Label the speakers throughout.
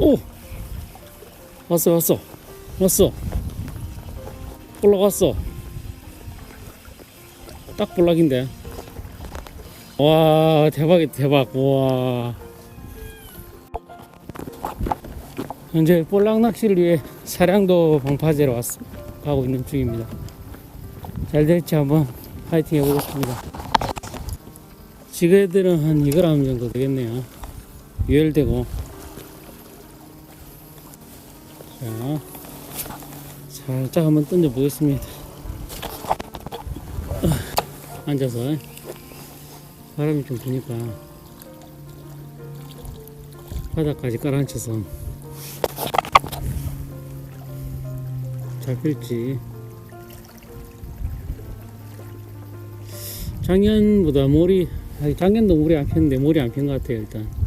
Speaker 1: 오! 왔어, 왔어. 왔어. 올라갔어. 딱 볼락인데. 와, 대박이다, 대박. 와. 현재 볼락 낚시를 위해 사량도 방파제로 왔, 가고 있는 중입니다. 잘 될지 한번 파이팅 해보겠습니다. 지게들은 한 2g 정도 되겠네요. 유열되고. 자, 살짝 한번 던져 보겠습니다. 앉아서. 바람이 좀 부니까. 바닥까지 깔아앉혀서. 잡힐지. 작년보다 아니, 작년도 물이 안 폈는데 몰이 안핀 것 같아요 일단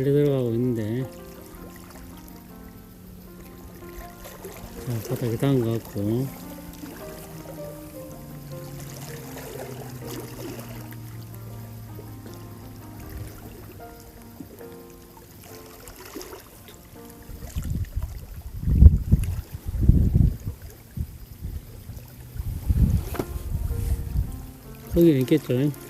Speaker 1: 빨리 들어가고 있는데. 자 바닥에 닿은 것 같고. 거기 있겠죠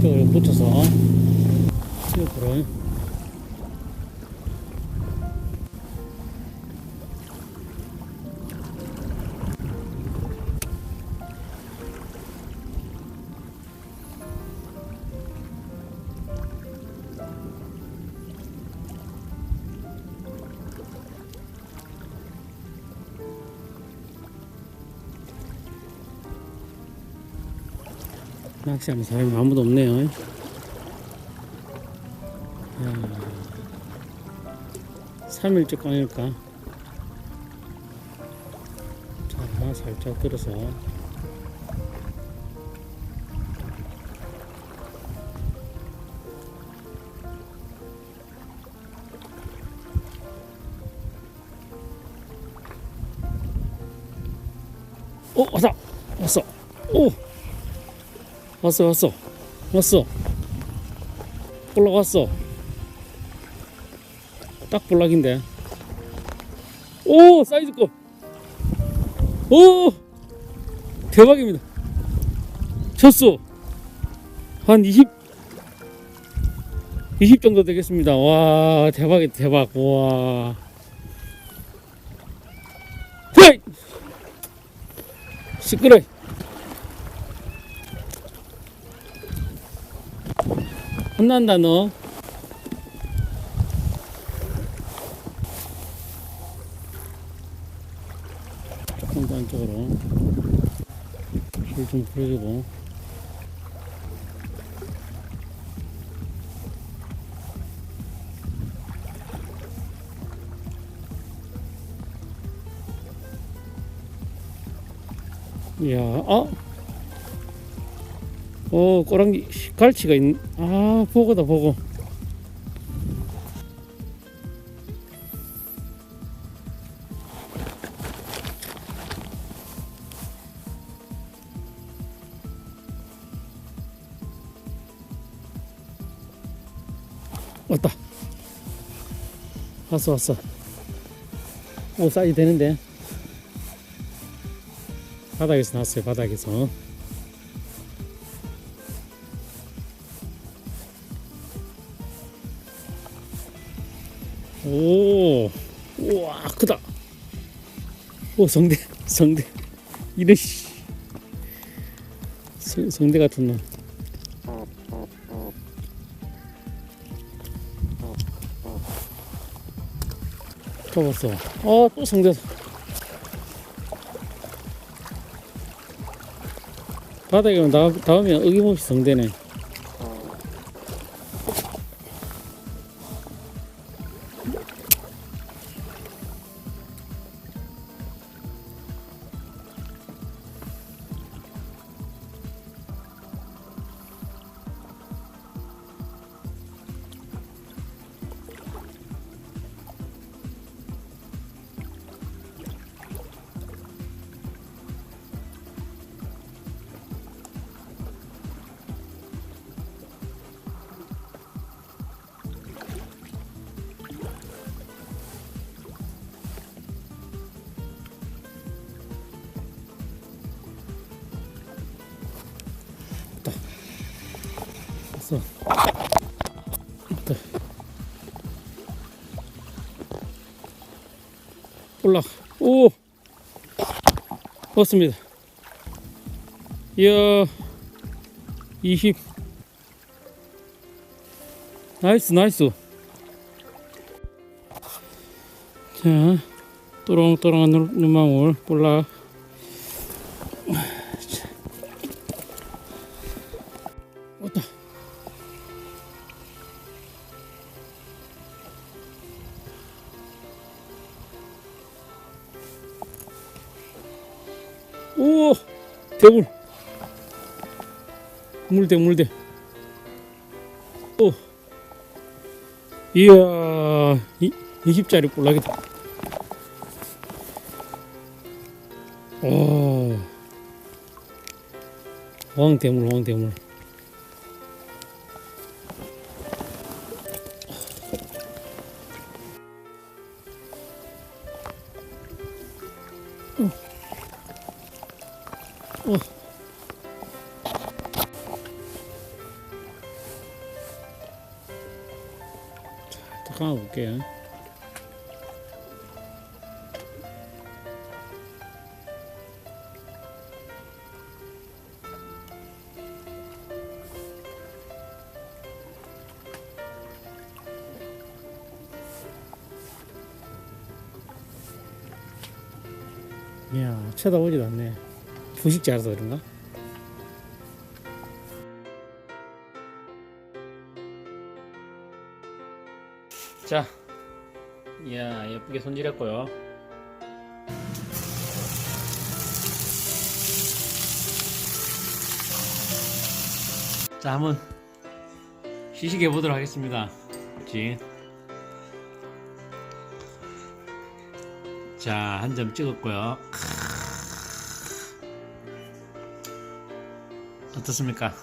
Speaker 1: 쪽으로 붙여서 옆으로 낚시하는 사람이 아무도 없네요. 야, 3일째 꽝일까? 자, 살짝 들어서. 오, 왔다! 왔어! 오! 왔어 왔어. 왔어. 올라갔어. 딱 볼락인데. 오 사이즈 거오 대박입니다. 쳤어. 한 20, 20 정도 되겠습니다. 와 대박이다 대박. 와. 시끄러 혼난다 너. 조금 더 안쪽으로 줄 좀 풀어주고 이야 어? 오 꼬랑지 갈치가 있 아 보고다 보고. 왔다. 왔어 왔어. 오 사이즈 되는데. 바닥에서 났어요 바닥에서 오, 우와, 크다. 오, 성대, 성대. 이래, 씨. 성, 성대 같은 놈. 잡았어. 어, 또 성대. 바닥에 나, 닿으면 어김없이 성대네. 있다. 올라. 오. 왔습니다. 이야. 20. 나이스, 나이스. 자, 또롱또롱한 눈- 눈망울 볼락. 오, 대물. 물대, 물대. 오, 이야, 이, 20짜리 볼락이다. 오, 왕대물, 왕대물. 더 감아볼게요. 이야, 쳐다보지도 않네. 부식자라서 그런가? 자, 이야 예쁘게 손질했고요. 자, 한번 시식해 보도록 하겠습니다. 그렇지? 자, 한 점 찍었고요. 어떻습니까?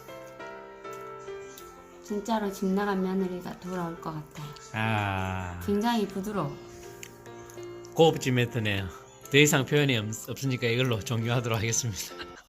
Speaker 2: 진짜로 집 나간 며느리가 돌아올 것 같아요.
Speaker 1: 아,
Speaker 2: 굉장히 부드러워.
Speaker 1: 고급진 매트네요. 더 이상 표현이 없, 없으니까 이걸로 종료하도록 하겠습니다.